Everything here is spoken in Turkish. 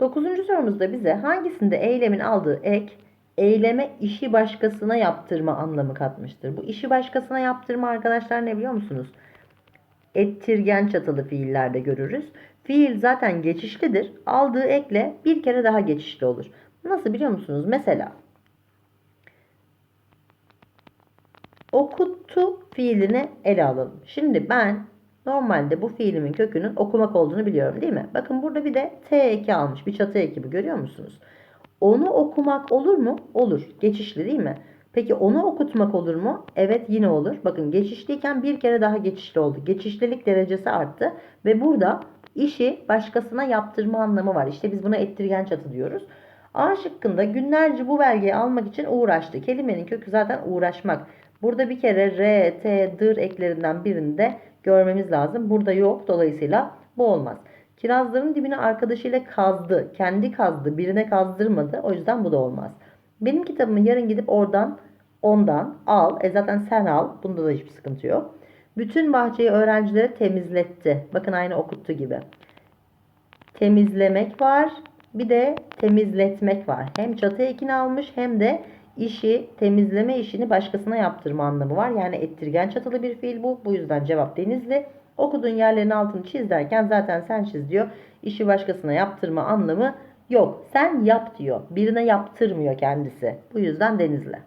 Dokuzuncu sorumuzda bize hangisinde eylemin aldığı ek eyleme işi başkasına yaptırma anlamı katmıştır. Bu işi başkasına yaptırma arkadaşlar ne biliyor musunuz? Ettirgen çatılı fiillerde görürüz. Fiil zaten geçişlidir. Aldığı ekle bir kere daha geçişli olur. Nasıl biliyor musunuz? Mesela okuttu fiilini ele alalım. Şimdi ben normalde bu fiilimin kökünün okumak olduğunu biliyorum değil mi? Bakın burada bir de T eki almış. Bir çatı eki bu görüyor musunuz? Onu okumak olur mu? Olur. Geçişli değil mi? Peki onu okutmak olur mu? Evet yine olur. Bakın geçişliyken bir kere daha geçişli oldu. Geçişlilik derecesi arttı. Ve burada işi başkasına yaptırma anlamı var. İşte biz buna ettirgen çatı diyoruz. A şıkkında günlerce bu belgeyi almak için uğraştı. Kelimenin kökü zaten uğraşmak. Burada bir kere R, T, dır eklerinden birini de görmemiz lazım. Burada yok. Dolayısıyla bu olmaz. Kirazların dibine arkadaşıyla kazdı. Kendi kazdı. Birine kazdırmadı. O yüzden bu da olmaz. Benim kitabımı yarın gidip oradan ondan al. E zaten sen al. Bunda da hiçbir sıkıntı yok. Bütün bahçeyi öğrencilere temizletti. Bakın aynı okuttu gibi. Temizlemek var. Bir de temizletmek var. Hem çatı ekini almış hem de işi, temizleme işini başkasına yaptırma anlamı var. Yani ettirgen çatılı bir fiil bu. Bu yüzden cevap denizli. Okuduğun yerlerin altını çiz derken zaten sen çiz diyor. İşi başkasına yaptırma anlamı yok. Sen yap diyor. Birine yaptırmıyor kendisi. Bu yüzden denizli.